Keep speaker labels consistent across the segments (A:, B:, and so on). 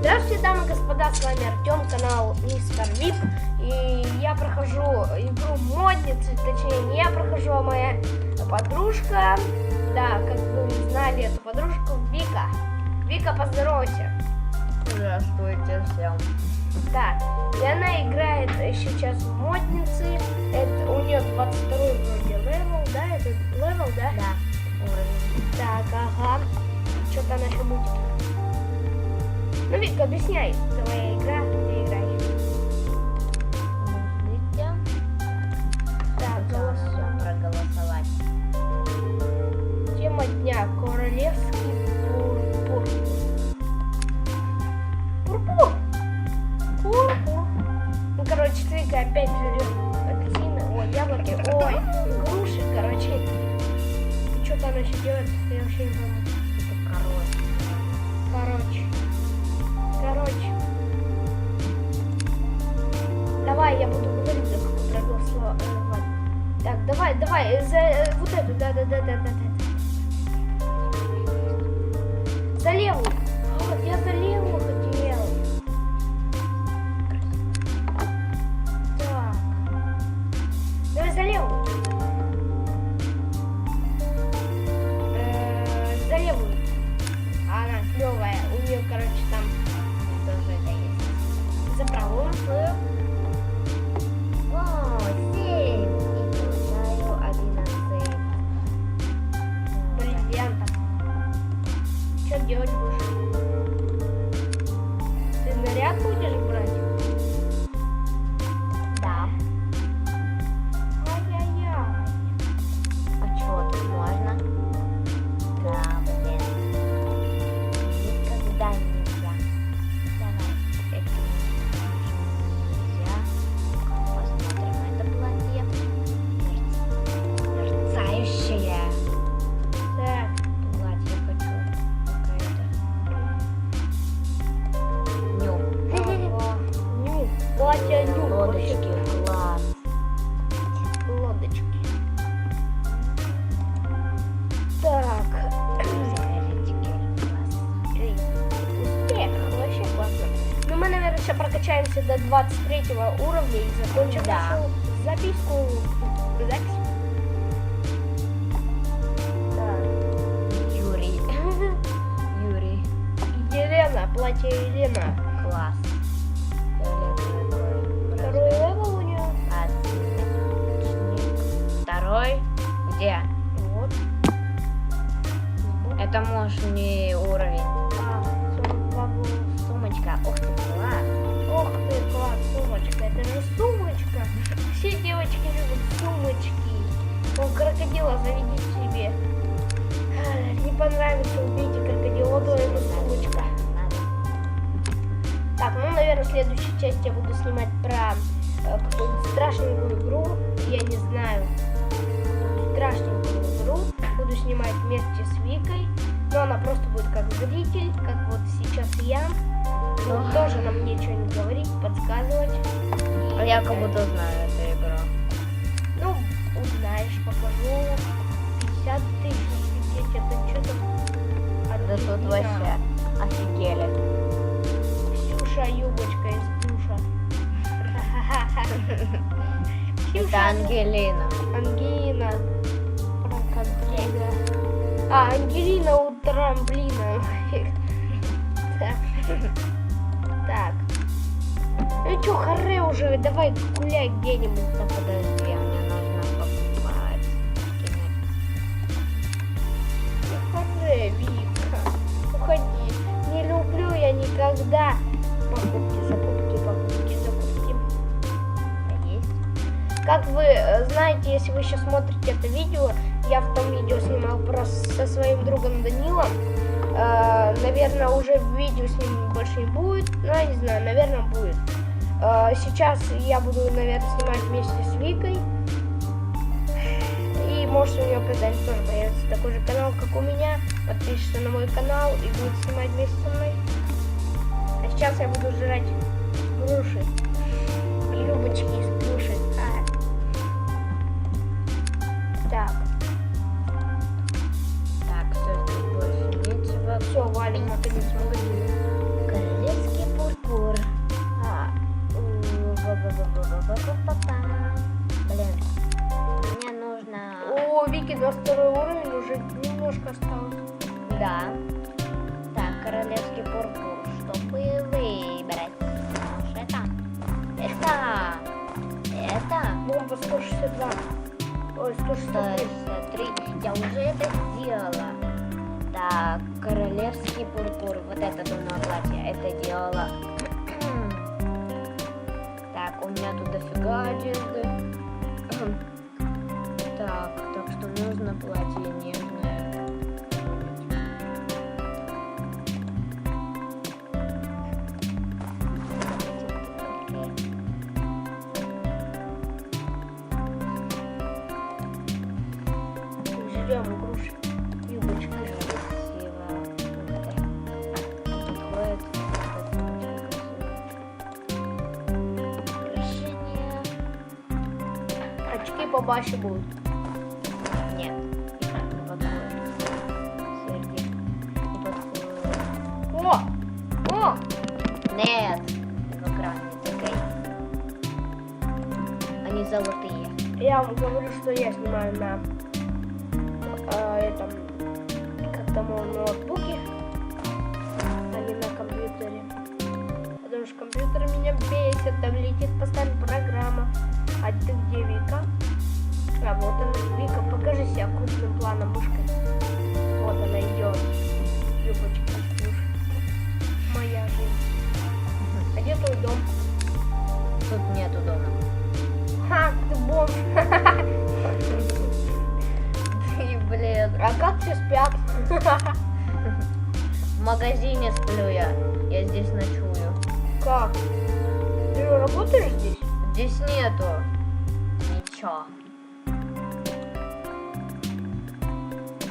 A: Здравствуйте, дамы и господа, с вами Артем, канал Мистер Вип. И я прохожу игру модницы, точнее не я прохожу, а моя подружка. Да, как вы знали эту подружку, Вика. Вика, поздоровайся.
B: Здравствуйте всем.
A: Так, и она играет сейчас в модницы. Это у нее 22 вроде левел, да? Это левел, да?
B: Да.
A: Так, ага. Что-то она еще будет. Ну, Вика, объясняй. Твоя игра, ты играй. Давай, давай, э, за э, вот эту, да, прокачаемся до 23 уровня и закончим
B: Да.
A: нашу записку. Запись.
B: Юрий. Юрий.
A: Елена, платье Елена.
B: Тут вообще офигели.
A: Ксюша, юбочка из душа.
B: Это Ангелина.
A: Ангелина. Ангелина. А, Ангелина у трамплина. Так. Ну чё, харе уже, давай гуляй где-нибудь.
B: Подожди,
A: Как вы э, знаете, если вы сейчас смотрите это видео, я в том видео снимал просто со своим другом Данилом. Э, наверное, уже видео с ним больше не будет, но я не знаю, наверное, будет. Э, сейчас я буду, наверное, снимать вместе с Викой. И может у нее когда-нибудь тоже появится такой же канал, как у меня. Подпишется на мой канал и будет снимать вместе со мной. А сейчас я буду жрать груши. Любочки Все-таки на второй уровень
B: уже немножко осталось. Да. Так,
A: королевский пурпур, чтобы выбрать. Это.
B: Это. Это.
A: Бомба 162. Ой, 163.
B: 163. Я уже это сделала. Так, королевский пурпур. Вот это думаю платье. Это делала. так, у меня тут дофига одежды. так.
A: побачимо. будут
B: нет
A: О! О!
B: Нет! Виноградный. Они золотые.
A: Я вам говорю, что я снимаю на э, этом как там ноутбуке, а не на компьютере. Потому что компьютер меня бесит, там летит постоянно программа а 1.9. Сработано. Вика, покажи себя крупным планом мышкой. Вот она идет. юбочка. Моя жизнь. А где твой дом?
B: Тут нету дома.
A: Ха, ты бомж.
B: Ты, блин,
A: а как все спят?
B: В магазине сплю я. Я здесь ночую.
A: Как? Ты работаешь здесь?
B: Здесь нету. Ничего.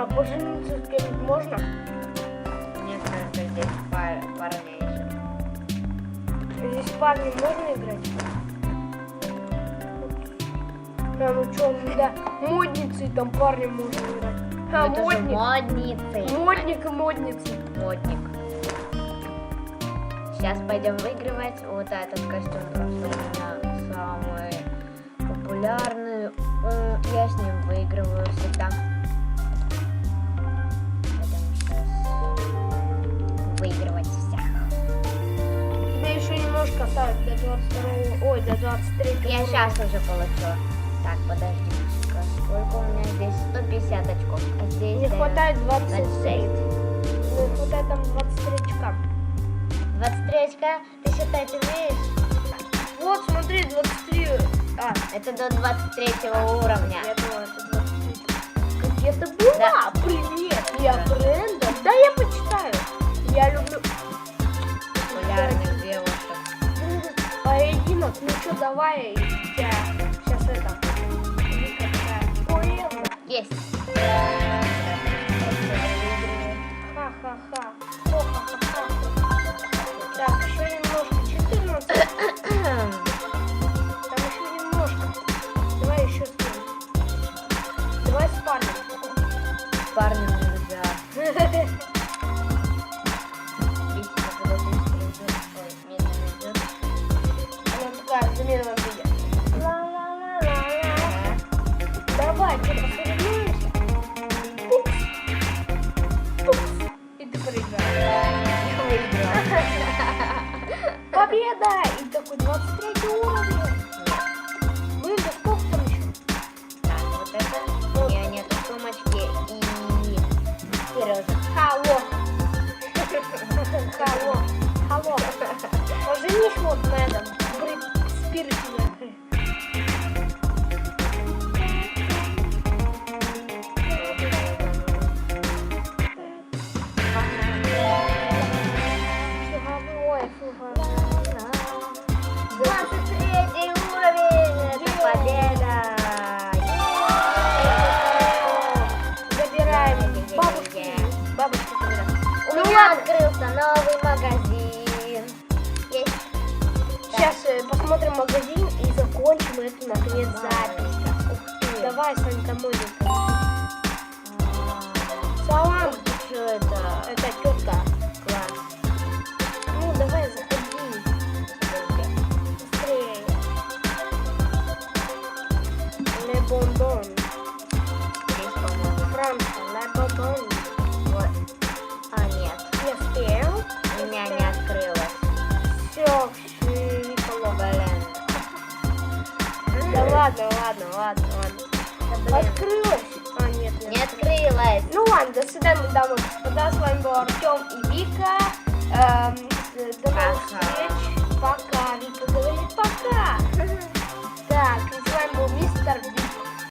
A: А пожениться с кем-нибудь можно?
B: Мне кажется, здесь пар парней еще.
A: Здесь с парнем можно играть? А ну что, да, модницы там парнем можно играть. А,
B: Ну, это же
A: модник.
B: модницы.
A: Модник и модница.
B: Модник. Сейчас пойдем выигрывать. Вот этот костюм просто у меня самый популярный. Я с ним выигрываю
A: ой, до 23
B: Я сейчас уже получу. Так, подождите-ка. Сколько у меня здесь? 150 очков. А здесь
A: Не хватает 23.
B: 26.
A: Не хватает там 23 очка.
B: 23 очка. Ты считать умеешь?
A: Вот, смотри, 23. А,
B: Это до 23 уровня.
A: я думала, это 23. Где ты была?
B: Да.
A: Привет, я Бренда. Да, я почитаю. Я люблю поединок. Ну что, давай, я сейчас это.
B: Есть.
A: Ха-ха-ха. Победа! И такой 23 уровень. Да сколько там еще?
B: Так, вот это. У меня нету сумочки и пирожек.
A: Халло. Халло. Халло. Поженись вот на этом.
B: Открылся новый магазин. Есть.
A: Сейчас э, посмотрим магазин и закончим эту наконец запись.
B: Ух ты.
A: Давай, Санька, модненько.
B: А,
A: Салам,
B: Что это?
A: это тетка. Ладно, ладно, ладно, ладно.
B: блин.
A: Открылось? А, нет, нет.
B: Не открылась.
A: Ну ладно, до свидания, дамы и господа. С вами был Артем и Вика. Эм, до новых встреч. Пока. Вика говорит пока. Так, с вами был мистер Вик.